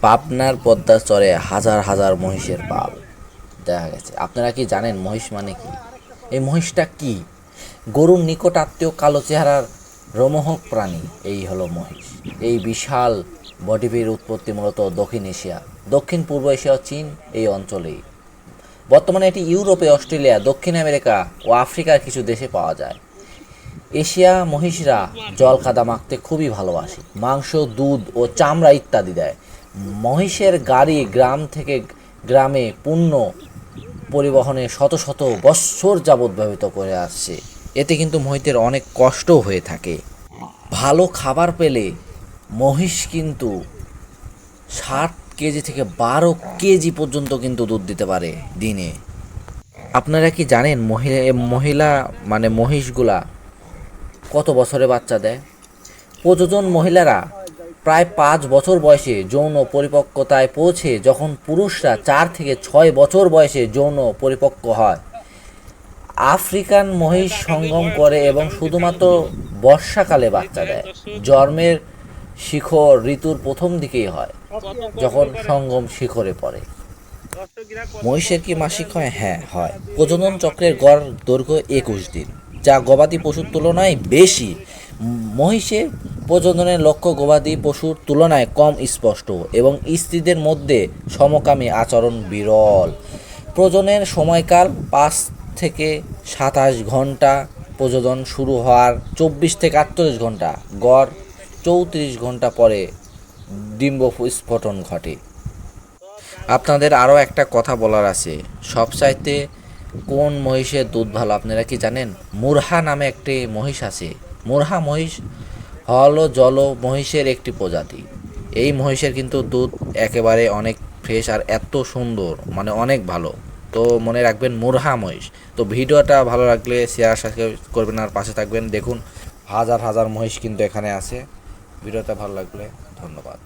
পাবনার পদ্মার চরে হাজার হাজার মহিষের পাল। দেখা গেছে। আপনারা কি জানেন মহিষ মানে কি? এই মহিষটা কি? গরুর নিকট আত্মীয় কালো চেহারার রোমহক প্রাণী। এই হলো মহিষ। এই বিশাল বডিভির উৎপত্তি মূলত দক্ষিণ এশিয়া। দক্ষিণ, পূর্ব এশিয়া, চীন এই অঞ্চলেই। বর্তমানে এটি ইউরোপে, অস্ট্রেলিয়া, দক্ষিণ আমেরিকা ও আফ্রিকার কিছু দেশে পাওয়া যায়। এশিয়া মহিষরা জল কাদা মাখতে খুবই ভালোবাসে। মাংস, দুধ ও চামড়া ইত্যাদি দেয়। মহিষের গাড়ি গ্রাম থেকে গ্রামে পণ্য পরিবহনে শত শত বৎসর যাবৎ ব্যবহৃত করে আসছে। এতে কিন্তু মহিষের অনেক কষ্ট হয়ে থাকে। ভালো খাবার পেলে মহিষ কিন্তু ষাট কেজি থেকে বারো কেজি পর্যন্ত কিন্তু দুধ দিতে পারে দিনে। আপনারা কি জানেন মহিলা মহিলা মানে মহিষগুলা কত বছরে বাচ্চা দেয়? প্রযোজন মহিলারা প্রায় পাঁচ বছর বয়সে যৌন পরিপক্কতায় পৌঁছে যখন পুরুষরা চার থেকে ছয় বছর বয়সে যৌন পরিপক্ক হয়। আফ্রিকান মহিষ সঙ্গম করে এবং শুধুমাত্র বর্ষাকালে বাচ্চা দেয়। জন্মের শিখর ঋতুর প্রথম দিকেই হয় যখন সঙ্গম শিখরে পড়ে। মহিষের কি মাসিক হয়? হ্যাঁ হয়। প্রজনন চক্রের গড় দৈর্ঘ্য একুশ দিন যা গবাদি পশুর তুলনায় বেশি। উম, মহিষের প্রজননের লক্ষ্য গবাদি পশুর তুলনায় কম স্পষ্ট এবং স্ত্রীদের মধ্যে সমকামী আচরণ বিরল। প্রজনের সময়কাল পাঁচ থেকে সাতাশ ঘণ্টা, প্রজনন শুরু হওয়ার চব্বিশ থেকে আটচল্লিশ ঘণ্টা, গড় চৌত্রিশ ঘণ্টা পরে ডিম্ব স্ফোটন ঘটে। আপনাদের আরও একটা কথা বলার আছে। সবচাইতে কোন মহিষের দুধ ভালো, আপনারা কি জানেন? মুরহা নামে একটি মহিষ আছে। মুরহা মহিষ হল, জল মহিষের একটি প্রজাতি। এই মহিষের কিন্তু দুধ একেবারে অনেক ফ্রেশ আর এত সুন্দর মানে অনেক ভালো। তো মনে রাখবেন মুরহা মহিষ। তো ভিডিওটা ভালো লাগলে শেয়ার সাবস্ক্রাইব করবেন আর পাশে থাকবেন। দেখুন, হাজার হাজার মহিষ কিন্তু এখানে আছে। ভিডিওটা ভালো লাগলে ধন্যবাদ।